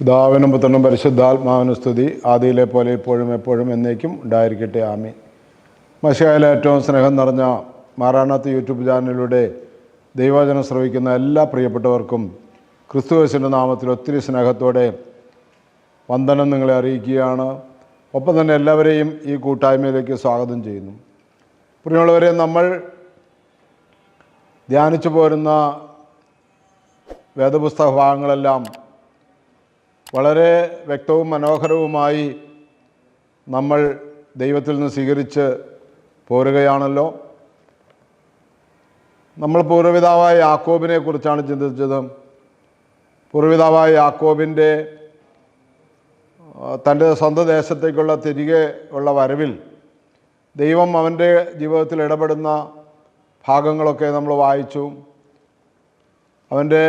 പിതാവിനും പുത്രനും പരിശുദ്ധാത്മാവിനും സ്തുതി. ആദിയിലെ പോലെ ഇപ്പോഴും എപ്പോഴും എന്നേക്കും ഉണ്ടായിരിക്കട്ടെ. ആമി മഷിയായാലും ഏറ്റവും സ്നേഹം നിറഞ്ഞ മാറാണാത്ത് യൂട്യൂബ് ചാനലിലൂടെ ദൈവചനം ശ്രവിക്കുന്ന എല്ലാ പ്രിയപ്പെട്ടവർക്കും ക്രിസ്തുവേശന്റെ നാമത്തിൽ ഒത്തിരി സ്നേഹത്തോടെ വന്ദനം നിങ്ങളെ അറിയിക്കുകയാണ്. ഒപ്പം തന്നെ എല്ലാവരെയും ഈ കൂട്ടായ്മയിലേക്ക് സ്വാഗതം ചെയ്യുന്നു. പ്രിയമുള്ളവരെ നമ്മൾ ധ്യാനിച്ചു പോരുന്ന വേദപുസ്തക ഭാഗങ്ങളെല്ലാം വളരെ വ്യക്തവും മനോഹരവുമായി നമ്മൾ ദൈവത്തിൽ നിന്ന് സ്വീകരിച്ച് പോരുകയാണല്ലോ. നമ്മൾ പൂർവപിതാവായ യാക്കോബിനെ കുറിച്ചാണ് ചിന്തിച്ചത്. പൂർവപിതാവായ യാക്കോബിന്റെ തന്റെ സ്വന്തം ദേശത്തേക്കുള്ള തിരികെ ഉള്ള വരവിൽ ദൈവം അവന്റെ ജീവിതത്തിൽ ഇടപെടുന്ന ഭാഗങ്ങളൊക്കെ നമ്മൾ വായിച്ചു. അവന്റെ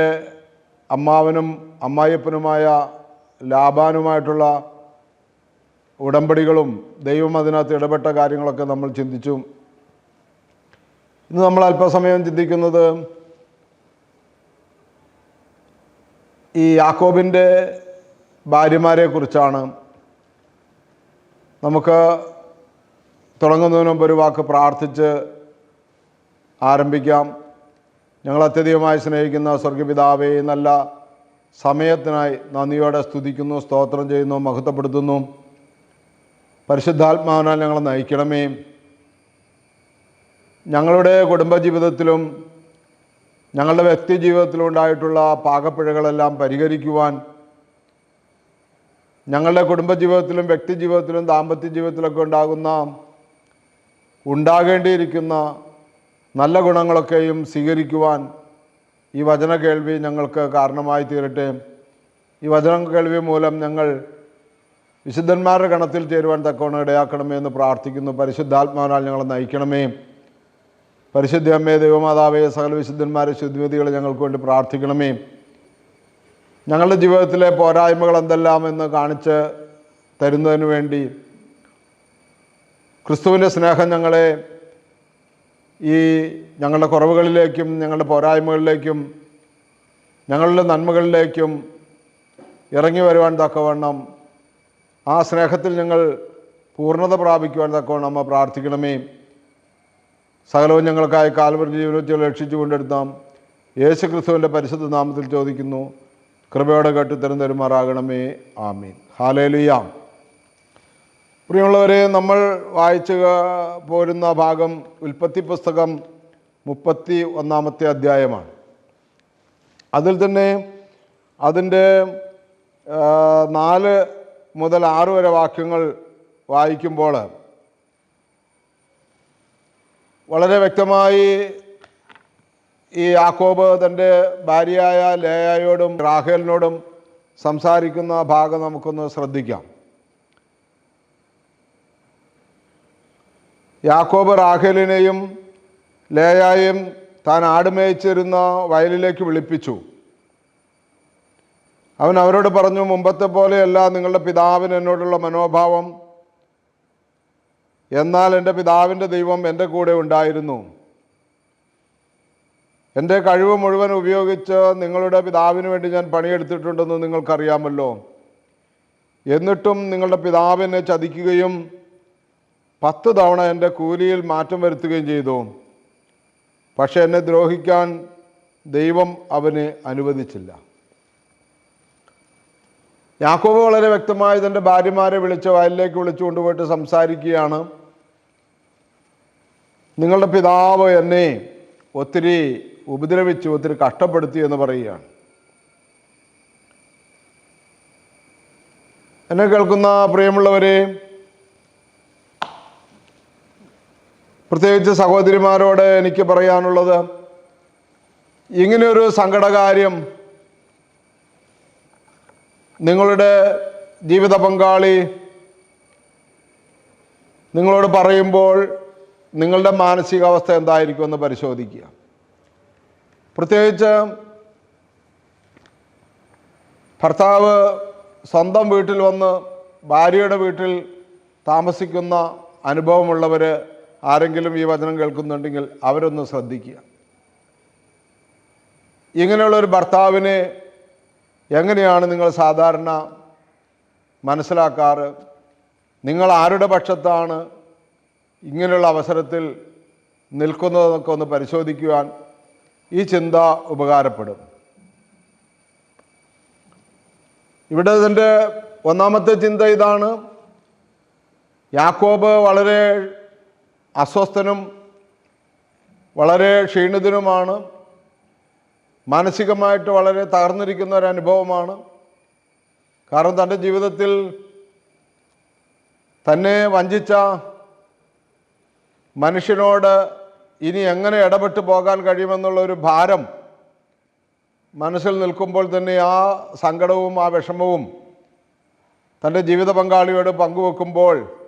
അമ്മാവനും അമ്മായിയപ്പനുമായ ലാബാനുമായിട്ടുള്ള ഉടമ്പടികളും ദൈവം അതിനകത്ത് ഇടപെട്ട കാര്യങ്ങളൊക്കെ നമ്മൾ ചിന്തിച്ചു. ഇന്ന് നമ്മൾ അല്പസമയം ചിന്തിക്കുന്നത് ഈ യാക്കോബിന്റെ ഭാര്യമാരെ കുറിച്ചാണ്. നമുക്ക് തുടങ്ങുന്നതിന് മുമ്പ് ഒരു വാക്ക് പ്രാർത്ഥിച്ച് ആരംഭിക്കാം. ഞങ്ങൾ അത്യധികമായി സ്നേഹിക്കുന്ന സ്വർഗപിതാവേ നല്ല സമയത്തിനായി നന്ദിയോടെ സ്തുതിക്കുന്നു സ്തോത്രം ചെയ്യുന്നു മഹത്വപ്പെടുത്തുന്നു. പരിശുദ്ധാത്മാവിനാൽ ഞങ്ങളെ നയിക്കണമേ. ഞങ്ങളുടെ കുടുംബജീവിതത്തിലും ഞങ്ങളുടെ വ്യക്തി ജീവിതത്തിലും ഉണ്ടായിട്ടുള്ള പാകപ്പിഴകളെല്ലാം പരിഹരിക്കുവാൻ ഞങ്ങളുടെ കുടുംബജീവിതത്തിലും വ്യക്തി ജീവിതത്തിലും ദാമ്പത്യ ജീവിതത്തിലൊക്കെ ഉണ്ടാകുന്ന ഉണ്ടാകേണ്ടിയിരിക്കുന്ന നല്ല ഗുണങ്ങളൊക്കെയും സ്വീകരിക്കുവാൻ ഈ വചന കേൾവി ഞങ്ങൾക്ക് കാരണമായി തീരട്ടെ. ഈ വചന കേൾവി മൂലം ഞങ്ങൾ വിശുദ്ധന്മാരുടെ ഗണത്തിൽ ചേരുവാൻ തക്കവണ്ണം ഇടയാക്കണമേ എന്ന് പ്രാർത്ഥിക്കുന്നു. പരിശുദ്ധാത്മാവിനാൽ ഞങ്ങളെ നയിക്കണമേ. പരിശുദ്ധ അമ്മയെ ദൈവമാതാവേ സകല വിശുദ്ധന്മാരെ ശുദ്ധിവിധികളെ ഞങ്ങൾക്ക് വേണ്ടി പ്രാർത്ഥിക്കണമേ. ഞങ്ങളുടെ ജീവിതത്തിലെ പോരായ്മകൾ എന്തെല്ലാം എന്ന് കാണിച്ച് തരുന്നതിന് വേണ്ടി ക്രിസ്തുവിന്റെ സ്നേഹം ഞങ്ങളെ ഈ ഞങ്ങളുടെ കുറവുകളിലേക്കും ഞങ്ങളുടെ പോരായ്മകളിലേക്കും ഞങ്ങളുടെ നന്മകളിലേക്കും ഇറങ്ങി വരുവാൻ തക്കവണ്ണം ആ സ്നേഹത്തിൽ ഞങ്ങൾ പൂർണത പ്രാപിക്കുവാൻ തക്കവണ്ണം അമ്മ പ്രാർത്ഥിക്കണമേ. സകലവും ഞങ്ങൾക്കായി കാൽവരി ജീവിതത്തിൽ രക്ഷിച്ചു കൊണ്ടെടുത്താം. യേശു ക്രിസ്തുവിന്റെ പരിശുദ്ധ നാമത്തിൽ ചോദിക്കുന്നു. കൃപയോടെ കേട്ടുത്തരം തരുമാറാകണമേ ആമീൻ. ഹാലേലുയാം. പ്രിയമുള്ളവരെ നമ്മൾ വായിച്ചു പോരുന്ന ഭാഗം ഉൽപ്പത്തി പുസ്തകം മുപ്പത്തി ഒന്നാമത്തെ അധ്യായമാണ്. അതിൽ തന്നെ അതിന്റെ നാല് മുതൽ ആറ് വരെ വാക്യങ്ങൾ വായിക്കുമ്പോൾ വളരെ വ്യക്തമായി ഈ യാക്കോബ് തന്റെ ഭാര്യയായ ലേയായോടും റാഹേലിനോടും സംസാരിക്കുന്ന ഭാഗം നമുക്കൊന്ന് ശ്രദ്ധിക്കാം. യാക്കോബ് റാഹേലിനെയും ലേയായും താൻ ആടുമേച്ചിരുന്ന വയലിലേക്ക് വിളിപ്പിച്ചു. അവൻ അവരോട് പറഞ്ഞു മുമ്പത്തെ പോലെയല്ല നിങ്ങളുടെ പിതാവിന് എന്നോടുള്ള മനോഭാവം. എന്നാൽ എന്റെ പിതാവിന്റെ ദൈവം എന്റെ കൂടെ ഉണ്ടായിരുന്നു. എന്റെ കഴിവ് മുഴുവൻ ഉപയോഗിച്ച് നിങ്ങളുടെ പിതാവിന് വേണ്ടി ഞാൻ പണിയെടുത്തിട്ടുണ്ടെന്ന് നിങ്ങൾക്കറിയാമല്ലോ. എന്നിട്ടും നിങ്ങളുടെ പിതാവിനെ ചതിക്കുകയും പത്ത് തവണ എന്റെ കൂലിയിൽ മാറ്റം വരുത്തുകയും ചെയ്തു. പക്ഷെ എന്നെ ദ്രോഹിക്കാൻ ദൈവം അവന് അനുവദിച്ചില്ല. യാക്കോബ് വളരെ വ്യക്തമായി തന്റെ ഭാര്യമാരെ വിളിച്ച് വയലിലേക്ക് വിളിച്ചു കൊണ്ടുപോയിട്ട് സംസാരിക്കുകയാണ്. നിങ്ങളുടെ പിതാവ് എന്നെ ഒത്തിരി ഉപദ്രവിച്ചു ഒത്തിരി കഷ്ടപ്പെടുത്തി എന്ന് പറയുകയാണ്. എന്നെ കേൾക്കുന്ന പ്രിയമുള്ളവരെ പ്രത്യേകിച്ച് സഹോദരിമാരോട് എനിക്ക് പറയാനുള്ളത് ഇങ്ങനെയൊരു സങ്കടകാര്യം നിങ്ങളുടെ ജീവിത പങ്കാളി നിങ്ങളോട് പറയുമ്പോൾ നിങ്ങളുടെ മാനസികാവസ്ഥ എന്തായിരിക്കുമെന്ന് പരിശോധിക്കുക. പ്രത്യേകിച്ച് ഭർത്താവ് സ്വന്തം വീട്ടിൽ വന്ന് ഭാര്യയുടെ വീട്ടിൽ താമസിക്കുന്ന അനുഭവമുള്ളവർ ആരെങ്കിലും ഈ വചനം കേൾക്കുന്നുണ്ടെങ്കിൽ അവരൊന്ന് ശ്രദ്ധിക്കുക. ഇങ്ങനെയുള്ളൊരു ഭർത്താവിനെ എങ്ങനെയാണ് നിങ്ങൾ സാധാരണ മനസ്സിലാക്കാറ്? നിങ്ങൾ ആരുടെ പക്ഷത്താണ് ഇങ്ങനെയുള്ള അവസരത്തിൽ നിൽക്കുന്നതെന്നൊക്കെ ഒന്ന് പരിശോധിക്കുവാൻ ഈ ചിന്ത ഉപകാരപ്പെടും. ഇവിടെ ഇതിന്റെ ഒന്നാമത്തെ ചിന്ത ഇതാണ്. യാക്കോബ് വളരെ അസ്വസ്ഥനും വളരെ ക്ഷീണിതനുമാണ്. മാനസികമായിട്ട് വളരെ തകർന്നിരിക്കുന്ന ഒരു അനുഭവമാണ്. കാരണം തന്റെ ജീവിതത്തിൽ തന്നെ വഞ്ചിച്ച മനുഷ്യനോട് ഇനി എങ്ങനെ ഇടപെട്ട് പോകാൻ കഴിയുമെന്നുള്ള ഒരു ഭാരം മനസ്സിൽ നിൽക്കുമ്പോൾ തന്നെ ആ സങ്കടവും ആ വിഷമവും തന്റെ ജീവിത പങ്കാളിയോട് പങ്കുവെക്കുമ്പോൾ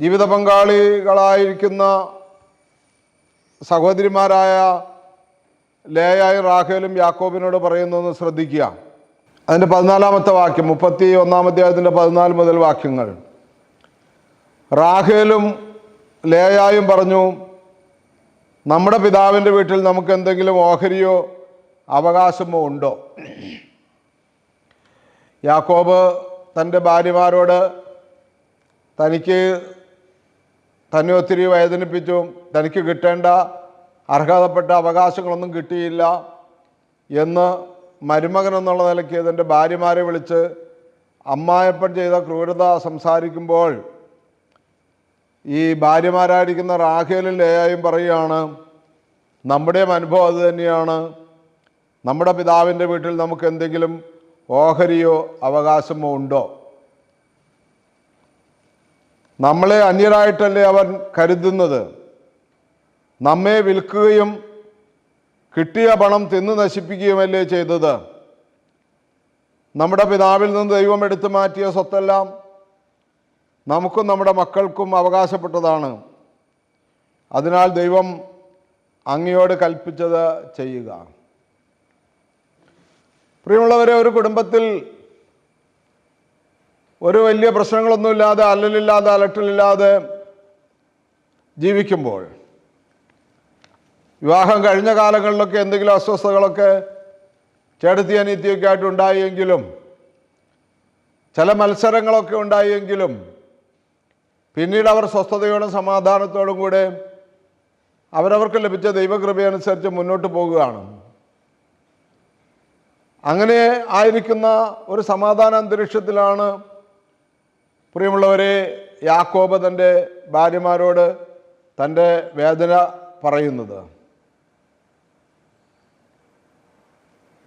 ജീവിത പങ്കാളികളായിരിക്കുന്ന സഹോദരിമാരായ ലേയായി റാഖേലും യാക്കോബിനോട് പറയുന്നതെന്ന് ശ്രദ്ധിക്കുക. അതിന്റെ പതിനാലാമത്തെ വാക്യം മുപ്പത്തി ഒന്നാം അധ്യായത്തിന്റെ പതിനാല് മുതൽ വാക്യങ്ങൾ. റാഖേലും ലേയായും പറഞ്ഞു നമ്മുടെ പിതാവിന്റെ വീട്ടിൽ നമുക്ക് എന്തെങ്കിലും ഓഹരിയോ അവകാശമോ ഉണ്ടോ? യാക്കോബ് തന്റെ ഭാര്യമാരോട് തനിക്ക് തന്നെ ഒത്തിരി വേദനിപ്പിച്ചു. തനിക്ക് കിട്ടേണ്ട അർഹതപ്പെട്ട അവകാശങ്ങളൊന്നും കിട്ടിയില്ല എന്ന് മരുമകൻ എന്നുള്ള നിലയ്ക്ക് ഇതിന്റെ ഭാര്യമാരെ വിളിച്ച് അമ്മായപ്പൻ ചെയ്ത ക്രൂരത സംസാരിക്കുമ്പോൾ ഈ ഭാര്യമാരായിരിക്കുന്ന റാഖേലും ലേയായും പറയുകയാണ് നമ്മുടെയും അനുഭവം അത് തന്നെയാണ്. നമ്മുടെ പിതാവിന്റെ വീട്ടിൽ നമുക്ക് എന്തെങ്കിലും ഓഹരിയോ അവകാശമോ ഉണ്ടോ? നമ്മളെ അന്യരായിട്ടല്ലേ അവൻ കരുതുന്നത്? നമ്മെ വിൽക്കുകയും കിട്ടിയ പണം തിന്നു നശിപ്പിക്കുകയുമല്ലേ ചെയ്തത്? നമ്മുടെ പിതാവിൽ നിന്ന് ദൈവം എടുത്തു മാറ്റിയ സ്വത്തെല്ലാം നമുക്കും നമ്മുടെ മക്കൾക്കും അവകാശപ്പെട്ടതാണ്. അതിനാൽ ദൈവം അങ്ങയോട് കൽപ്പിച്ചത് ചെയ്യുക. പ്രിയമുള്ളവരെ ഒരു കുടുംബത്തിൽ ഒരു വലിയ പ്രശ്നങ്ങളൊന്നുമില്ലാതെ അല്ലലില്ലാതെ അലട്ടലില്ലാതെ ജീവിക്കുമ്പോൾ വിവാഹം കഴിഞ്ഞ കാലങ്ങളിലൊക്കെ എന്തെങ്കിലും അസ്വസ്ഥതകളൊക്കെ ചേട്ടത്തി അനീത്തിയൊക്കെ ആയിട്ട് ഉണ്ടായെങ്കിലും ചില മത്സരങ്ങളൊക്കെ ഉണ്ടായെങ്കിലും പിന്നീട് അവർ സ്വസ്ഥതയോടും സമാധാനത്തോടും കൂടെ അവരവർക്ക് ലഭിച്ച ദൈവകൃപയനുസരിച്ച് മുന്നോട്ട് പോകുകയാണ്. അങ്ങനെ ആയിരിക്കുന്ന ഒരു സമാധാന അന്തരീക്ഷത്തിലാണ് പ്രിയമുള്ളവരെ യാക്കോബ് തന്റെ ഭാര്യമാരോട് തന്റെ വേദന പറയുന്നത്.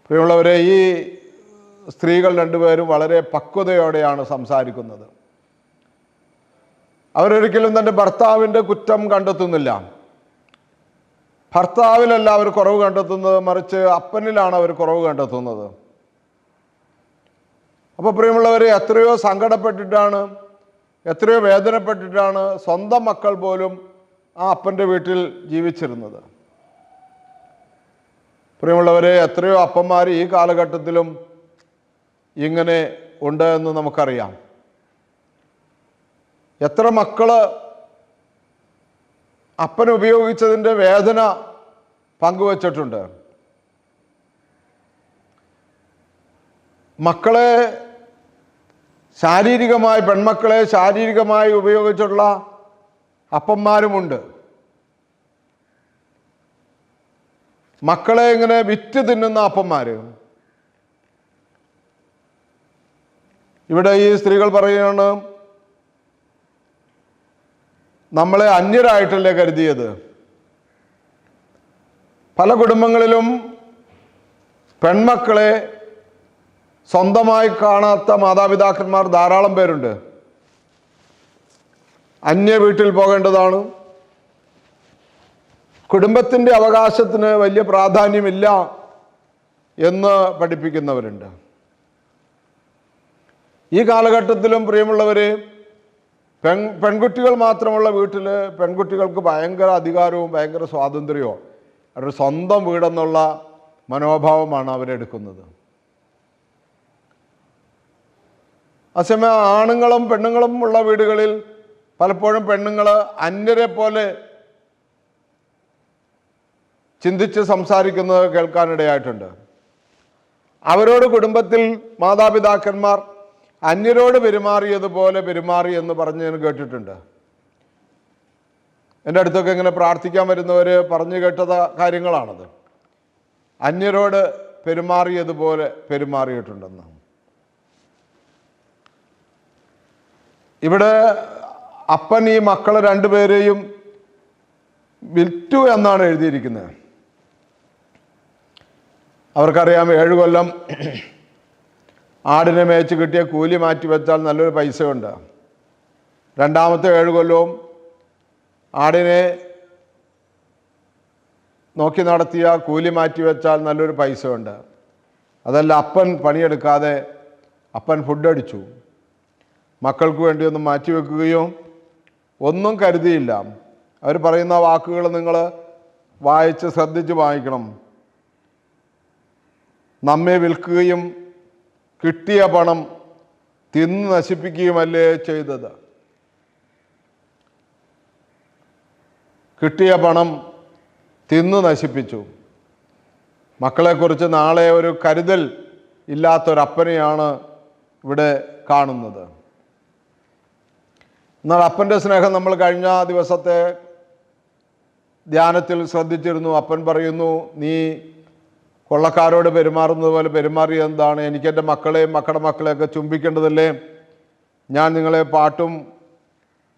പ്രിയമുള്ളവരെ ഈ സ്ത്രീകൾ രണ്ടുപേരും വളരെ പക്വതയോടെയാണ് സംസാരിക്കുന്നത്. അവരൊരിക്കലും തന്റെ ഭർത്താവിന്റെ കുറ്റം കണ്ടെത്തുന്നില്ല. ഭർത്താവിലല്ല അവർ കുറവ് കണ്ടെത്തുന്നത് മറിച്ച് അപ്പനിലാണ് അവർ കുറവ് കണ്ടെത്തുന്നത്. അപ്പോൾ പ്രിയമുള്ളവരെ എത്രയോ സങ്കടപ്പെട്ടിട്ടാണ് എത്രയോ വേദനപ്പെട്ടിട്ടാണ് സ്വന്തം മക്കൾ പോലും ആ അപ്പന്റെ വീട്ടിൽ ജീവിച്ചിരുന്നത്. പ്രിയമുള്ളവരെ എത്രയോ അപ്പന്മാർ ഈ കാലഘട്ടത്തിലും ഇങ്ങനെ ഉണ്ട് എന്ന് നമുക്കറിയാം. എത്ര മക്കൾ അപ്പൻ ഉപയോഗിച്ചതിന്റെ വേദന പങ്കുവച്ചിട്ടുണ്ട്. മക്കളെ ശാരീരികമായി പെൺമക്കളെ ശാരീരികമായി ഉപയോഗിച്ചുള്ള അപ്പന്മാരുമുണ്ട്. മക്കളെ ഇങ്ങനെ വിറ്റ് തിന്നുന്ന അപ്പന്മാര്. ഇവിടെ ഈ സ്ത്രീകൾ പറയുകയാണ് നമ്മളെ അന്യരായിട്ടല്ലേ കരുതിയത്? പല കുടുംബങ്ങളിലും പെൺമക്കളെ സ്വന്തമായി കാണാത്ത മാതാപിതാക്കന്മാർ ധാരാളം പേരുണ്ട്. അന്യ വീട്ടിൽ പോകേണ്ടതാണ്. കുടുംബത്തിന്റെ അവകാശത്തിന് വലിയ പ്രാധാന്യമില്ല എന്ന് പഠിപ്പിക്കുന്നവരുണ്ട്. ഈ കാലഘട്ടത്തിലും പ്രിയമുള്ളവർ പെൺ പെൺകുട്ടികൾ മാത്രമുള്ള വീട്ടിൽ പെൺകുട്ടികൾക്ക് ഭയങ്കര അധികാരവും ഭയങ്കര സ്വാതന്ത്ര്യവും അവരുടെ സ്വന്തം വീടെന്നുള്ള മനോഭാവമാണ് അവരെടുക്കുന്നത്. അതേസമയം ആണുങ്ങളും പെണ്ണുങ്ങളും ഉള്ള വീടുകളിൽ പലപ്പോഴും പെണ്ണുങ്ങൾ അന്യരെ പോലെ ചിന്തിച്ച് സംസാരിക്കുന്നത് കേൾക്കാനിടയായിട്ടുണ്ട്. അവരോട് കുടുംബത്തിൽ മാതാപിതാക്കന്മാർ അന്യരോട് പെരുമാറിയതുപോലെ പെരുമാറി എന്ന് പറഞ്ഞ് ഞാൻ കേട്ടിട്ടുണ്ട്. എന്റെ അടുത്തൊക്കെ ഇങ്ങനെ പ്രാർത്ഥിക്കാൻ വരുന്നവർ പറഞ്ഞു കേട്ടത കാര്യങ്ങളാണത്. അന്യരോട് പെരുമാറിയതുപോലെ പെരുമാറിയിട്ടുണ്ടെന്ന്. ഇവിടെ അപ്പൻ ഈ മക്കളെ രണ്ടുപേരെയും വിറ്റു എന്നാണ് എഴുതിയിരിക്കുന്നത്. അവർക്കറിയാം ഏഴ് കൊല്ലം ആടിനെ മേച്ച് കിട്ടിയ കൂലി മാറ്റി വെച്ചാൽ നല്ലൊരു പൈസയുണ്ട്. രണ്ടാമത്തെ ഏഴ് കൊല്ലവും ആടിനെ നോക്കി നടത്തിയ കൂലി മാറ്റി വെച്ചാൽ നല്ലൊരു പൈസയുണ്ട്. അതല്ല അപ്പൻ പണിയെടുക്കാതെ അപ്പൻ ഫുഡ് അടിച്ചു. മക്കൾക്ക് വേണ്ടി ഒന്നും മാറ്റിവെക്കുകയോ ഒന്നും കരുതിയില്ല. അവർ പറയുന്ന വാക്കുകൾ നിങ്ങൾ വായിച്ച് ശ്രദ്ധിച്ച് വായിക്കണം. നമ്മെ വിൽക്കുകയും കിട്ടിയ പണം തിന്ന് നശിപ്പിക്കുകയുമല്ലേ ചെയ്തത്? കിട്ടിയ പണം തിന്ന് നശിപ്പിച്ചു. മക്കളെക്കുറിച്ച് നാളെ ഒരു കരുതൽ ഇല്ലാത്തൊരപ്പനെയാണ് ഇവിടെ കാണുന്നത്. എന്നാൽ അപ്പന്റെ സ്നേഹം നമ്മൾ കഴിഞ്ഞ ദിവസത്തെ ധ്യാനത്തിൽ ശ്രദ്ധിച്ചിരുന്നു. അപ്പൻ പറയുന്നു നീ കൊള്ളക്കാരോട് പെരുമാറുന്നത് പോലെ പെരുമാറി എന്താണ്? എനിക്ക് മക്കളെയും മക്കളുടെ മക്കളെയൊക്കെ ചുംബിക്കേണ്ടതല്ലേ? ഞാൻ നിങ്ങളെ പാട്ടും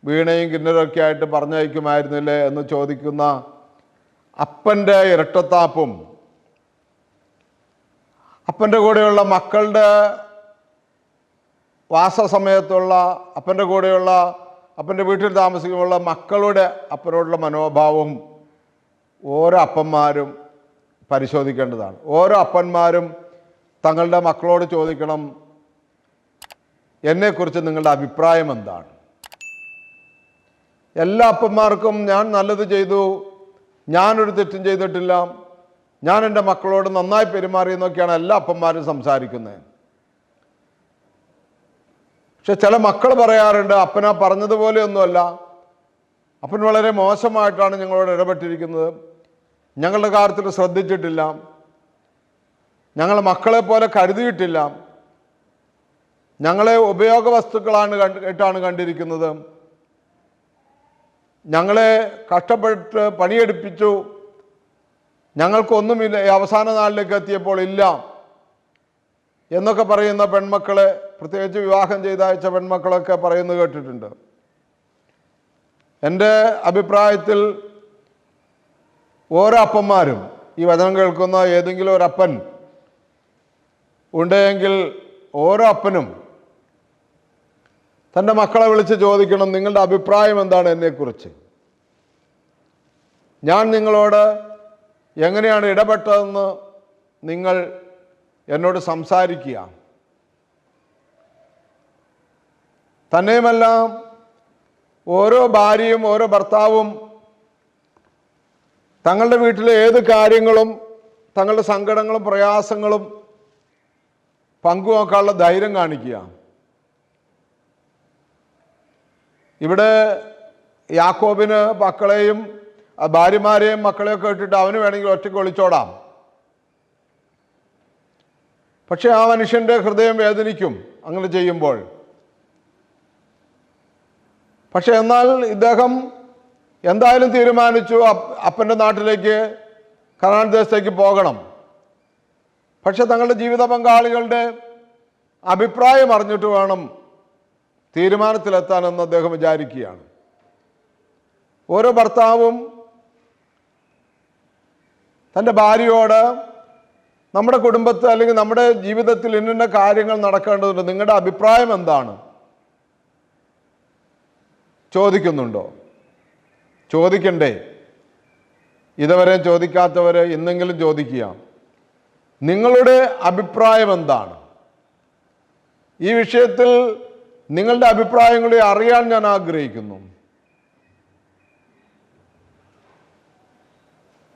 വീണയും കിന്നരൊക്കെ ആയിട്ട് പറഞ്ഞയക്കുമായിരുന്നില്ലേ? എന്ന് ചോദിക്കുന്ന അപ്പന്റെ ഇരട്ടത്താപ്പും അപ്പന്റെ കൂടെയുള്ള മക്കളുടെ വാസസമയത്തുള്ള അപ്പന്റെ കൂടെയുള്ള അപ്പന്റെ വീട്ടിൽ താമസിക്കുമ്പോൾ മക്കളുടെ അപ്പനോടുള്ള മനോഭാവവും ഓരോ അപ്പന്മാരും പരിശോധിക്കേണ്ടതാണ്. ഓരോ അപ്പന്മാരും തങ്ങളുടെ മക്കളോട് ചോദിക്കണം എന്നെക്കുറിച്ച് നിങ്ങളുടെ അഭിപ്രായം എന്താണ്? എല്ലാ അപ്പന്മാർക്കും ഞാൻ നല്ലത് ചെയ്തു ഞാനൊരു തെറ്റും ചെയ്തിട്ടില്ല ഞാൻ എന്റെ മക്കളോട് നന്നായി പെരുമാറി എന്നൊക്കെയാണ് എല്ലാ അപ്പന്മാരും സംസാരിക്കുന്നത്. പക്ഷെ ചില മക്കൾ പറയാറുണ്ട് അപ്പന പറഞ്ഞതുപോലെയൊന്നുമല്ല. അപ്പൻ വളരെ മോശമായിട്ടാണ് ഞങ്ങളോട് ഇടപെട്ടിരിക്കുന്നത്. ഞങ്ങളുടെ കാര്യത്തിൽ ശ്രദ്ധിച്ചിട്ടില്ല. ഞങ്ങൾ മക്കളെ പോലെ കരുതിയിട്ടില്ല. ഞങ്ങളെ ഉപയോഗ വസ്തുക്കളാണ് കണ്ടിട്ടാണ് കണ്ടിരിക്കുന്നത്. ഞങ്ങളെ കഷ്ടപ്പെട്ട് പണിയെടുപ്പിച്ചു. ഞങ്ങൾക്കൊന്നുമില്ല അവസാന നാളിലേക്ക് എത്തിയപ്പോൾ ഇല്ല. എന്നൊക്കെ പറയുന്ന പെൺമക്കളെ പ്രത്യേകിച്ച് വിവാഹം ചെയ്തയച്ച പെൺമക്കളൊക്കെ പറയുന്നത് കേട്ടിട്ടുണ്ട്. എന്റെ അഭിപ്രായത്തിൽ ഓരോ അപ്പന്മാരും ഈ വചനം കേൾക്കുന്ന ഏതെങ്കിലും ഒരു അപ്പൻ ഉണ്ടെങ്കിൽ ഓരോ അപ്പനും തന്റെ മക്കളെ വിളിച്ച് ചോദിക്കണം നിങ്ങളുടെ അഭിപ്രായം എന്താണ് എന്നെക്കുറിച്ച്? ഞാൻ നിങ്ങളോട് എങ്ങനെയാണ് ഇടപെട്ടതെന്ന് നിങ്ങൾ എന്നോട് സംസാരിക്കുക. തന്നെയുമല്ല ഓരോ ഭാര്യയും ഓരോ ഭർത്താവും തങ്ങളുടെ വീട്ടിലെ ഏത് കാര്യങ്ങളും തങ്ങളുടെ സങ്കടങ്ങളും പ്രയാസങ്ങളും പങ്കുവെക്കാനുള്ള ധൈര്യം കാണിക്കുക. ഇവിടെ യാക്കോബിന് മക്കളെയും ഭാര്യമാരെയും മക്കളെയൊക്കെ ഇട്ടിട്ട് അവന് വേണമെങ്കിൽ ഒറ്റയ്ക്ക് ഒളിച്ചോടാം. പക്ഷെ ആ മനുഷ്യന്റെ ഹൃദയം വേദനിക്കും അങ്ങനെ ചെയ്യുമ്പോൾ. പക്ഷെ എന്നാൽ ഇദ്ദേഹം എന്തായാലും തീരുമാനിച്ചു അപ്പ- അപ്പന്റെ നാട്ടിലേക്ക് കനാൻ ദേശത്തേക്ക് പോകണം. പക്ഷെ തങ്ങളുടെ ജീവിത പങ്കാളികളുടെ അഭിപ്രായം അറിഞ്ഞിട്ട് വേണം തീരുമാനത്തിലെത്താനെന്ന് അദ്ദേഹം വിചാരിക്കുകയാണ്. ഓരോ ഭർത്താവും തന്റെ ഭാര്യയോട് നമ്മുടെ കുടുംബത്തിൽ അല്ലെങ്കിൽ നമ്മുടെ ജീവിതത്തിൽ ഇന്ന കാര്യങ്ങൾ നടക്കേണ്ടതുണ്ട് നിങ്ങളുടെ അഭിപ്രായം എന്താണ്? ചോദിക്കുന്നുണ്ടോ? ചോദിക്കണ്ടേ. ഇതുവരെ ചോദിക്കാത്തവർ ഇന്നെങ്കിലും ചോദിക്കുക. നിങ്ങളുടെ അഭിപ്രായം എന്താണ്? ഈ വിഷയത്തിൽ നിങ്ങളുടെ അഭിപ്രായങ്ങളെ അറിയാൻ ഞാൻ ആഗ്രഹിക്കുന്നു.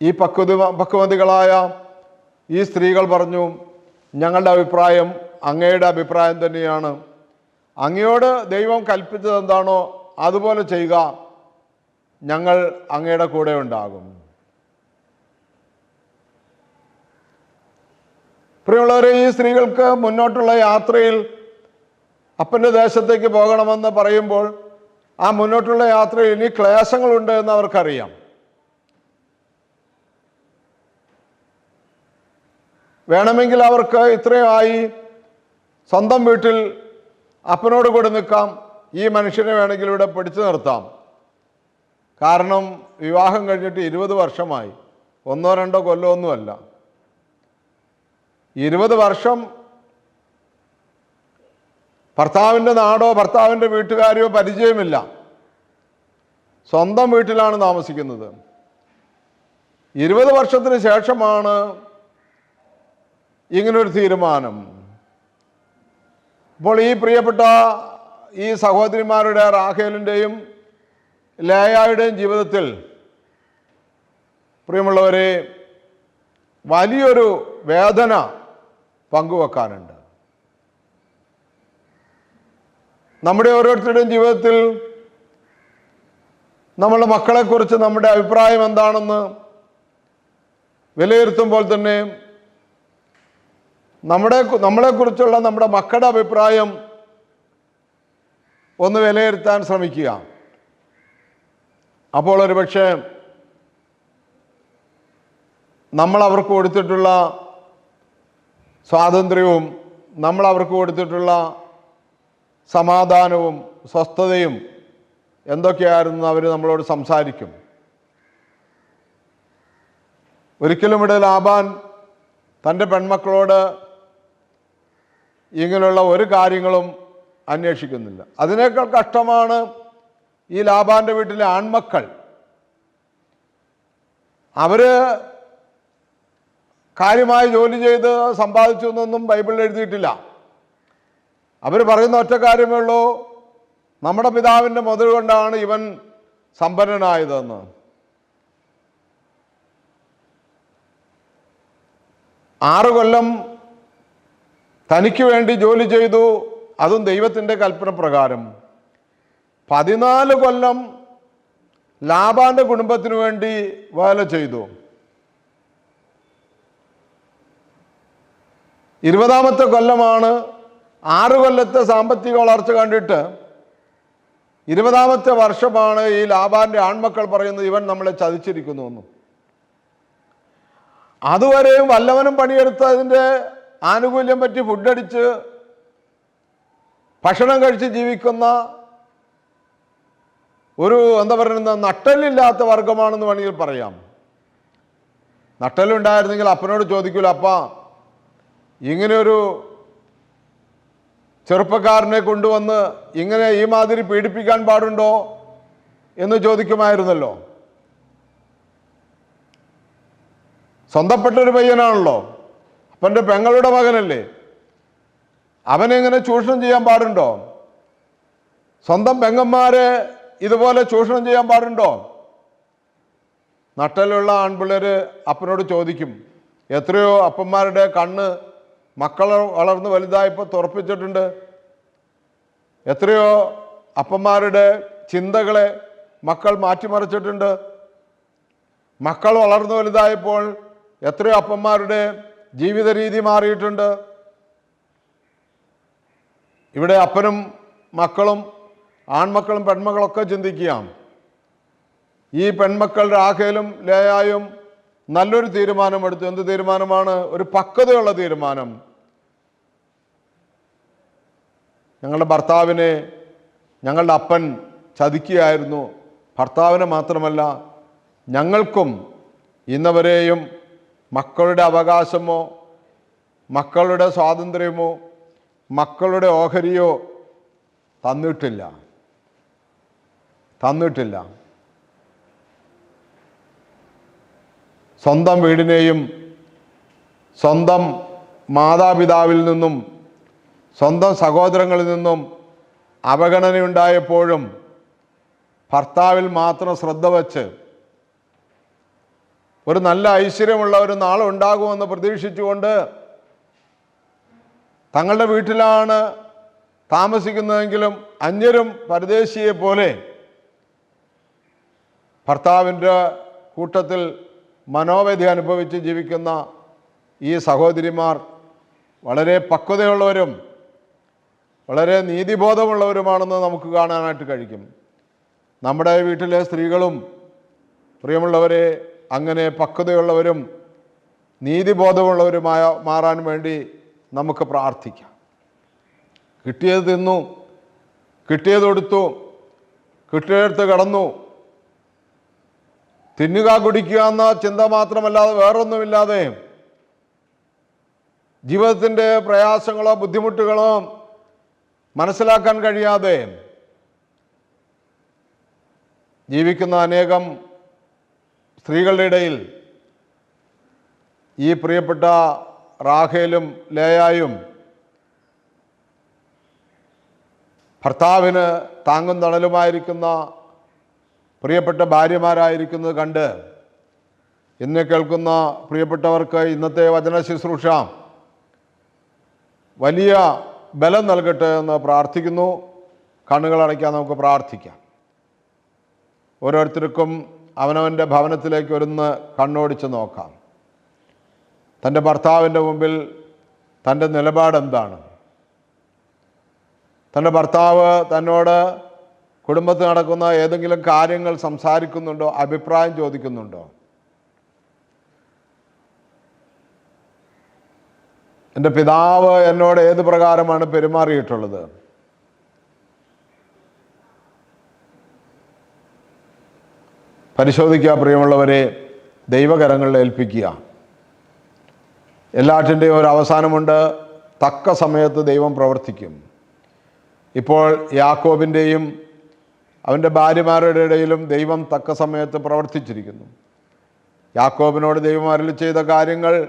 ഈ പക്വത പക്വതികളായ ഈ സ്ത്രീകൾ പറഞ്ഞു ഞങ്ങളുടെ അഭിപ്രായം അങ്ങയുടെ അഭിപ്രായം തന്നെയാണ്. അങ്ങയോട് ദൈവം കൽപ്പിച്ചത് എന്താണോ അതുപോലെ ചെയ്യുക ഞങ്ങൾ അങ്ങയുടെ കൂടെ ഉണ്ടാകും. പ്രിയമുള്ളവരെ ഈ സ്ത്രീകൾക്ക് മുന്നോട്ടുള്ള യാത്രയിൽ അപ്പന്റെ ദേശത്തേക്ക് പോകണമെന്ന് പറയുമ്പോൾ ആ മുന്നോട്ടുള്ള യാത്രയിൽ ഇനി ക്ലേശങ്ങളുണ്ട് എന്ന് അവർക്കറിയാം. വേണമെങ്കിൽ അവർക്ക് ഇത്രയായി സ്വന്തം വീട്ടിൽ അപ്പനോട് കൂടെ നിൽക്കാം. ഈ മനുഷ്യനെ വേണമെങ്കിൽ ഇവിടെ പിടിച്ചു നിർത്താം. കാരണം വിവാഹം കഴിഞ്ഞിട്ട് ഇരുപത് വർഷമായി. ഒന്നോ രണ്ടോ കൊല്ലമൊന്നുമല്ല. ഇരുപത് വർഷം ഭർത്താവിന്റെ നാടോ ഭർത്താവിന്റെ വീട്ടുകാരെയോ പരിചയമില്ല. സ്വന്തം വീട്ടിലാണ് താമസിക്കുന്നത്. ഇരുപത് വർഷത്തിന് ശേഷമാണ് ഇങ്ങനൊരു തീരുമാനം. അപ്പോൾ ഈ പ്രിയപ്പെട്ട ഈ സഹോദരിമാരുടെ റാഖേലിന്റെയും ലേയായുടെയും ജീവിതത്തിൽ പ്രിയമുള്ളവരെ വലിയൊരു വേദന പങ്കുവെക്കാനുണ്ട്. നമ്മുടെ ഓരോരുത്തരുടെയും ജീവിതത്തിൽ നമ്മളുടെ മക്കളെക്കുറിച്ച് നമ്മുടെ അഭിപ്രായം എന്താണെന്ന് വിലയിരുത്തുമ്പോൾ തന്നെ നമ്മുടെ നമ്മളെക്കുറിച്ചുള്ള നമ്മുടെ മക്കളുടെ അഭിപ്രായം ഒന്ന് വിലയിരുത്താൻ ശ്രമിക്കുക. അപ്പോൾ ഒരു പക്ഷേ നമ്മൾ അവർക്ക് കൊടുത്തിട്ടുള്ള സ്വാതന്ത്ര്യവും നമ്മൾ അവർക്ക് കൊടുത്തിട്ടുള്ള സമാധാനവും സ്വസ്ഥതയും എന്തൊക്കെയായിരുന്നു അവർ നമ്മളോട് സംസാരിക്കും. ഒരിക്കലും ഇവിടെ ലാബാൻ തന്റെ പെൺമക്കളോട് ഇങ്ങനെയുള്ള ഒരു കാര്യങ്ങളും അന്വേഷിക്കുന്നില്ല. അതിനേക്കാൾ കഷ്ടമാണ് ഈ ലാബാന്റെ വീട്ടിലെ ആൺമക്കൾ. അവർ കാര്യമായി ജോലി ചെയ്ത് സമ്പാദിച്ചു എന്നൊന്നും ബൈബിളിൽ എഴുതിയിട്ടില്ല. അവർ പറയുന്ന ഒറ്റ കാര്യമേ ഉള്ളൂ. നമ്മുടെ പിതാവിന്റെ മുതൽ കൊണ്ടാണ് ഇവൻ സമ്പന്നനായതെന്ന്. ആറ് കൊല്ലം തനിക്ക് വേണ്ടി ജോലി ചെയ്തു. അതും ദൈവത്തിന്റെ കൽപ്പന പ്രകാരം. പതിനാല് കൊല്ലം ലാബാന്റെ കുടുംബത്തിന് വേണ്ടി വേല ചെയ്തു. ഇരുപതാമത്തെ കൊല്ലമാണ് ആറ് കൊല്ലത്തെ സാമ്പത്തിക വളർച്ച കണ്ടിട്ട് ഇരുപതാമത്തെ വർഷമാണ് ഈ ലാബാന്റെ ആൺമക്കൾ പറയുന്നത് ഇവൻ നമ്മളെ ചതിച്ചിരിക്കുന്നു എന്നും. അതുവരെയും വല്ലവനും പണിയെടുത്തതിന്റെ ആനുകൂല്യം പറ്റി ഫുഡടിച്ച് ഭക്ഷണം കഴിച്ച് ജീവിക്കുന്ന ഒരു എന്താ പറയുന്ന നട്ടലില്ലാത്ത വർഗമാണെന്ന് വേണമെങ്കിൽ പറയാം. നട്ടലുണ്ടായിരുന്നെങ്കിൽ അപ്പനോട് ചോദിക്കൂല അപ്പ ഇങ്ങനെയൊരു ചെറുപ്പക്കാരനെ കൊണ്ടുവന്ന് ഇങ്ങനെ ഈ മാതിരി പീഡിപ്പിക്കാൻ പാടുണ്ടോ? എന്ന് ചോദിക്കുമായിരുന്നല്ലോ. സ്വന്തപ്പെട്ടൊരു പയ്യനാണല്ലോ. അപ്പന്റെ പെങ്ങളുടെ മകനല്ലേ. അവനെങ്ങനെ ചൂഷണം ചെയ്യാൻ പാടുണ്ടോ? സ്വന്തം പെങ്ങന്മാരെ ഇതുപോലെ ചൂഷണം ചെയ്യാൻ പാടുണ്ടോ? നട്ടലുള്ള ആൺപിള്ളേർ അപ്പനോട് ചോദിക്കും എത്രയോ അപ്പന്മാരുടെ കണ്ണ് മക്കൾ വളർന്ന് വലുതായപ്പോൾ തുറപ്പിച്ചിട്ടുണ്ട്. എത്രയോ അപ്പന്മാരുടെ ചിന്തകളെ മക്കൾ മാറ്റിമറിച്ചിട്ടുണ്ട്. മക്കൾ വളർന്നു വലുതായപ്പോൾ എത്രയോ അപ്പന്മാരുടെ ജീവിത രീതി മാറിയിട്ടുണ്ട്. ഇവിടെ അപ്പനും മക്കളും ആൺമക്കളും പെൺമക്കളൊക്കെ ചിന്തിക്കാം ഈ പെൺമക്കൾ രാഖേലും ലേയായും നല്ലൊരു തീരുമാനം തീരുമാനമെടുത്തു എന്ത് തീരുമാനമാണ്? ഒരു പക്വതയുള്ള തീരുമാനം. ഞങ്ങളുടെ ഭർത്താവിനെ ഞങ്ങളുടെ അപ്പൻ ചതിക്കുകയായിരുന്നു. ഭർത്താവിനെ മാത്രമല്ല ഞങ്ങൾക്കും ഇന്നവരെയും മക്കളുടെ അവകാശമോ മക്കളുടെ സ്വാതന്ത്ര്യമോ മക്കളുടെ ഓഹരിയോ തന്നിട്ടില്ല. തന്നിട്ടില്ല. സ്വന്തം വീടിനെയും സ്വന്തം മാതാപിതാവിൽ നിന്നും സ്വന്തം സഹോദരങ്ങളിൽ നിന്നും അവഗണനയുണ്ടായപ്പോഴും ഭർത്താവിൽ മാത്രം ശ്രദ്ധ വച്ച് ഒരു നല്ല ഐശ്വര്യമുള്ള ഒരു നാളുണ്ടാകുമെന്ന് പ്രതീക്ഷിച്ചുകൊണ്ട് തങ്ങളുടെ വീട്ടിലാണ് താമസിക്കുന്നതെങ്കിലും അന്യരും പരദേശിയെ പോലെ ഭർത്താവിന്റെ കൂട്ടത്തിൽ മനോവ്യധി അനുഭവിച്ച് ജീവിക്കുന്ന ഈ സഹോദരിമാർ വളരെ പക്വതയുള്ളവരും വളരെ നീതിബോധമുള്ളവരുമാണെന്ന് നമുക്ക് കാണാനായിട്ട് കഴിക്കും. നമ്മുടെ വീട്ടിലെ സ്ത്രീകളും പ്രിയമുള്ളവരെ അങ്ങനെ പക്വതയുള്ളവരും നീതിബോധമുള്ളവരുമായ മാറാൻ വേണ്ടി നമുക്ക് പ്രാർത്ഥിക്കാം. കിട്ടിയത് തിന്നു കിട്ടിയത് കൊടുത്തു കിട്ടിയെടുത്ത് കടന്നു. തിന്നുക കുടിക്കുക എന്ന ചിന്ത മാത്രമല്ലാതെ വേറൊന്നുമില്ലാതെ ജീവിതത്തിന്റെ പ്രയാസങ്ങളോ ബുദ്ധിമുട്ടുകളോ മനസ്സിലാക്കാൻ കഴിയാതെ ജീവിക്കുന്ന അനേകം സ്ത്രീകളുടെ ഇടയിൽ ഈ പ്രിയപ്പെട്ട റാഖേലും ലേയായും ഭർത്താവിന് താങ്ങും തണലുമായിരിക്കുന്ന പ്രിയപ്പെട്ട ഭാര്യമാരായിരിക്കുന്നത് കണ്ട് ഇന്ന് കേൾക്കുന്ന പ്രിയപ്പെട്ടവർക്ക് ഇന്നത്തെ വചന ശുശ്രൂഷ വലിയ ബലം നൽകട്ടെ എന്ന് പ്രാർത്ഥിക്കുന്നു. കണ്ണുകൾ അടയ്ക്കാൻ നമുക്ക് പ്രാർത്ഥിക്കാം. ഓരോരുത്തർക്കും അവനവന്റെ ഭവനത്തിലേക്ക് ഒരുന്ന് കണ്ണോടിച്ച് നോക്കാം. തന്റെ ഭർത്താവിന്റെ മുമ്പിൽ തന്റെ നിലപാടെന്താണ്? തന്റെ ഭർത്താവ് തന്നോട് കുടുംബത്തിൽ നടക്കുന്ന ഏതെങ്കിലും കാര്യങ്ങൾ സംസാരിക്കുന്നുണ്ടോ അഭിപ്രായം ചോദിക്കുന്നുണ്ടോ? എന്റെ പിതാവ് എന്നോട് ഏത് പ്രകാരമാണ് പെരുമാറിയിട്ടുള്ളത്? പരിശോധിക്കുക പ്രിയമുള്ളവരെ ദൈവകരങ്ങളിൽ ഏൽപ്പിക്കുക. എല്ലാറ്റിന്റെയും ഒരു അവസാനമുണ്ട്. തക്ക സമയത്ത് ദൈവം പ്രവർത്തിക്കും. ഇപ്പോൾ യാക്കോബിന്റെയും അവന്റെ ഭാര്യമാരുടെ ഇടയിലും ദൈവം തക്ക സമയത്ത് പ്രവർത്തിച്ചിരിക്കുന്നു. യാക്കോബിനോട് ദൈവം അരളി ചെയ്ത കാര്യങ്ങൾ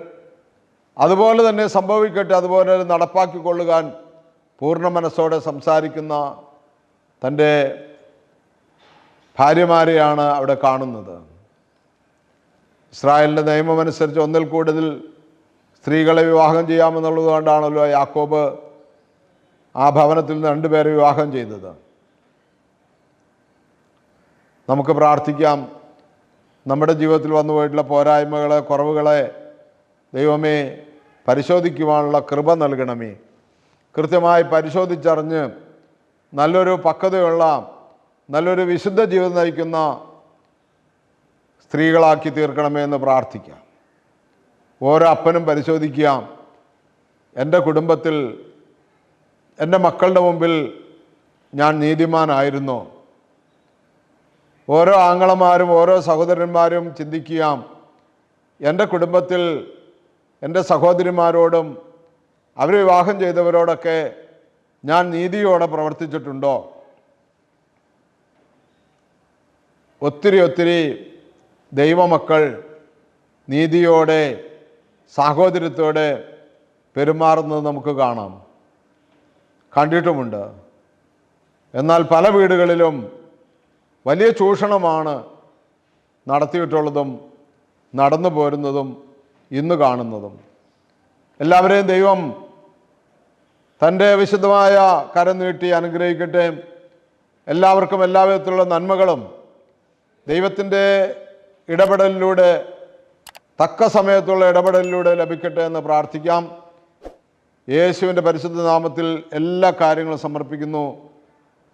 അതുപോലെ തന്നെ സംഭവിക്കട്ടെ അതുപോലെ നടപ്പാക്കിക്കൊള്ളുവാൻ പൂർണ മനസ്സോടെ സംസാരിക്കുന്ന തന്റെ ഭാര്യമാരെയാണ് അവിടെ കാണുന്നത്. ഇസ്രായേലിന്റെ നിയമമനുസരിച്ച് ഒന്നിൽ കൂടുതൽ സ്ത്രീകളെ വിവാഹം ചെയ്യാമെന്നുള്ളത് കൊണ്ടാണല്ലോ യാക്കോബ് ആ ഭവനത്തിൽ നിന്ന് രണ്ടുപേരെ വിവാഹം ചെയ്തത്. നമുക്ക് പ്രാർത്ഥിക്കാം. നമ്മുടെ ജീവിതത്തിൽ വന്നു പോയിട്ടുള്ള പോരായ്മകളെ കുറവുകളെ ദൈവമേ പരിശോധിക്കുവാനുള്ള കൃപ നൽകണമേ. കൃത്യമായി പരിശോധിച്ചറിഞ്ഞ് നല്ലൊരു പക്വതയുള്ള നല്ലൊരു വിശുദ്ധ ജീവിതം നയിക്കുന്ന സ്ത്രീകളാക്കി തീർക്കണമേ എന്ന് പ്രാർത്ഥിക്കാം. ഓരോ അപ്പനും പരിശോധിക്കുക എന്റെ കുടുംബത്തിൽ എന്റെ മക്കളുടെ മുമ്പിൽ ഞാൻ നീതിമാനായിരുന്നു. ഓരോ ആങ്ങളമാരും ഓരോ സഹോദരന്മാരും ചിന്തിക്കുക എന്റെ കുടുംബത്തിൽ എന്റെ സഹോദരിമാരോടും അവർ വിവാഹം ചെയ്തവരോടൊക്കെ ഞാൻ നീതിയോടെ പ്രവർത്തിച്ചിട്ടുണ്ടോ? ഒത്തിരി ഒത്തിരി ദൈവമക്കൾ നീതിയോടെ സാഹോദര്യത്തോടെ പെരുമാറുന്നത് നമുക്ക് കാണാം. കണ്ടിട്ടുമുണ്ട്. എന്നാൽ പല വീടുകളിലും വലിയ ചൂഷണമാണ് നടത്തിയിട്ടുള്ളതും നടന്നു പോരുന്നതും ഇന്ന് കാണുന്നതും. എല്ലാവരെയും ദൈവം തന്റെ വിശുദ്ധമായ കരം നീട്ടി അനുഗ്രഹിക്കട്ടെ. എല്ലാവർക്കും എല്ലാവിധത്തിലുള്ള നന്മകളും ദൈവത്തിന്റെ ഇടപെടലിലൂടെ തക്ക സമയത്തുള്ള ഇടപെടലിലൂടെ ലഭിക്കട്ടെ എന്ന് പ്രാർത്ഥിക്കാം. യേശുവിന്റെ പരിശുദ്ധ നാമത്തിൽ എല്ലാ കാര്യങ്ങളും സമർപ്പിക്കുന്നു.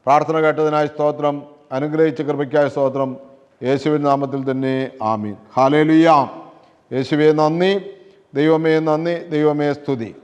പ്രാർത്ഥന കേട്ടതിനായി സ്തോത്രം അനുഗ്രഹിച്ച കൃപയ്ക്കായ സ്തോത്രം. യേശുവിന്റെ നാമത്തിൽ തന്നെ ആമീൻ. ഹാലേലുയാം യേശുവെ നന്ദി. ദൈവമേ നന്ദി. ദൈവമേ സ്തുതി.